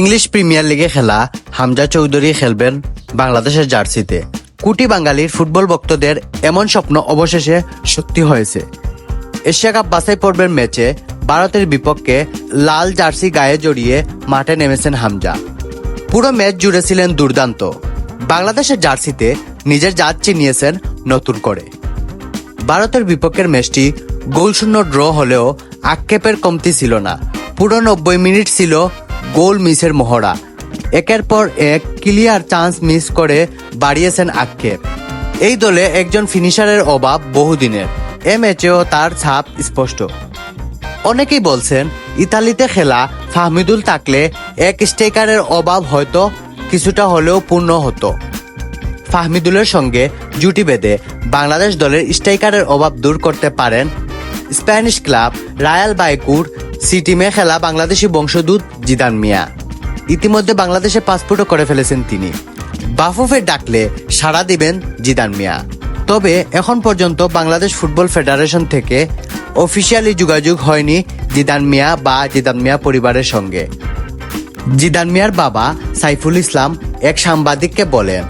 English premier লিগে খেলা হামজা চৌধুরী খেলবেন বাংলাদেশের জার্সিতে। কোটি বাঙালির ফুটবল ভক্তদের এমন স্বপ্ন অবশেষে সত্যি হয়েছে। এশিয়া কাপ বাছাই পর্বের ম্যাচে ভারতের বিপক্ষে লাল জার্সি গায়ে জড়িয়ে মাঠে নেমেছেন হামজা। পুরো ম্যাচ জুড়ে ছিলেন দুর্দান্ত। বাংলাদেশের জার্সিতে নিজের জাত চিনিয়েছেন নতুন করে। ভারতের বিপক্ষের ম্যাচটি গোলশূন্য ড্র হলেও আক্ষেপের কমতি ছিল না। পুরো নব্বই মিনিট ছিল গোল মিসের মহড়া। একের পর এক ক্লিয়ার চান্স মিস করে বাড়িয়েছেন আক্ষেপ এই দলে একজন ফিনিশারের অভাব বহুদিনের। এ ম্যাচেও তার ছাপ স্পষ্ট। অনেকেই বলছেন, ইতালিতে খেলা ফাহমিদুল থাকলে এক স্ট্রাইকারের অভাব হয়তো কিছুটা হলেও পূর্ণ হতো। ফাহমিদুলের সঙ্গে জুটি বেঁধে বাংলাদেশ দলের স্ট্রাইকারের অভাব দূর করতে পারেন স্প্যানিশ ক্লাব রায়াল বাইকুর সি টিমে খেলা বাংলাদেশি বংশদূত জিদান মিয়া। ইতিমধ্যে বাংলাদেশে পাসপোর্টও করে ফেলেছেন তিনি। বাফুফে ডাকলে সাড়া দিবেন জিদান মিয়া। তবে এখন পর্যন্ত বাংলাদেশ ফুটবল ফেডারেশন থেকে অফিসিয়ালি যোগাযোগ হয়নি জিদান মিয়া বা জিদান মিয়া পরিবারের সঙ্গে। জিদান মিয়ার বাবা সাইফুল ইসলাম এক সাংবাদিককে বলেন,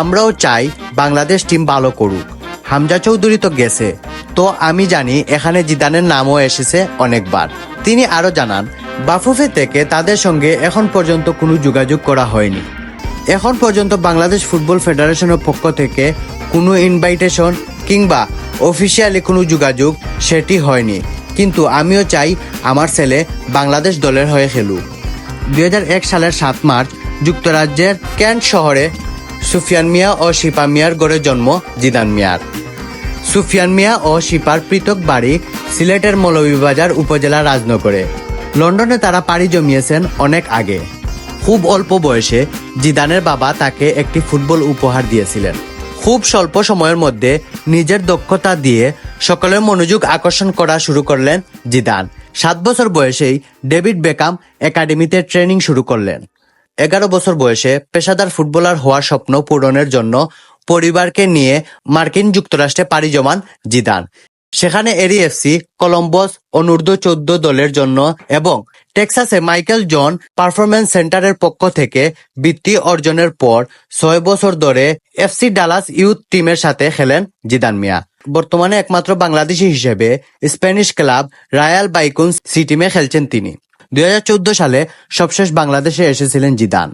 আমরাও চাই বাংলাদেশ টিম ভালো করুক। হামজা চৌধুরী তো গেছে। তো আমি জানি এখানে জিদানের নামও এসেছে অনেকবার। তিনি আরও জানান, বাফুফে থেকে তাদের সঙ্গে এখন পর্যন্ত কোনো যোগাযোগ করা হয়নি। এখন পর্যন্ত বাংলাদেশ ফুটবল ফেডারেশনের পক্ষ থেকে কোনো ইনভাইটেশন কিংবা অফিসিয়ালি কোনো যোগাযোগ সেটি হয়নি। কিন্তু আমিও চাই আমার ছেলে বাংলাদেশ দলের হয়ে খেলুক। দুই সালের সাত মার্চ যুক্তরাজ্যের ক্যান্ট শহরে সুফিয়ান মিয়া ও শিপা মিয়ার গড়ে জন্ম জিদান মিয়ার। সুফিয়ান মিয়া ও শিপার পৃথক বাড়ি সিলেটের মৌলভীবাজার উপজেলা রাজনগরে। লন্ডনে তারা পাড়ি জমিয়েছেন অনেক আগে। খুব অল্প বয়সে জিদানের বাবা তাকে একটি ফুটবল উপহার দিয়েছিলেন। খুব স্বল্প সময়ের মধ্যে নিজের দক্ষতা দিয়ে সকলের মনোযোগ আকর্ষণ করা শুরু করলেন জিদান। সাত বছর বয়সেই ডেভিড বেকাম একাডেমিতে ট্রেনিং শুরু করলেন। এগারো বছর বয়সে পেশাদার ফুটবলার হওয়ার স্বপ্ন পূরণের জন্য পরিবারকে নিয়ে মার্কিন যুক্তরাষ্ট্রে পাড়ি জমান জিদান। সেখানে এরি এফসি কলম্বোস অনূর্ধ্ব চোদ্দ দলের জন্য এবং টেক্সাসে মাইকেল জন পারফরম্যান্স সেন্টারের পক্ষ থেকে বৃত্তি অর্জনের পর ছয় বছর ধরে এফসি ডালাস ইউথ টিমের সাথে খেলেন জিদান মিয়া। বর্তমানে একমাত্র বাংলাদেশি হিসেবে স্প্যানিশ ক্লাব রায়াল বাইকুন সি টিমে খেলছেন তিনি। দুই হাজার চোদ্দ সালে সবশেষ বাংলাদেশে এসেছিলেন জিদান।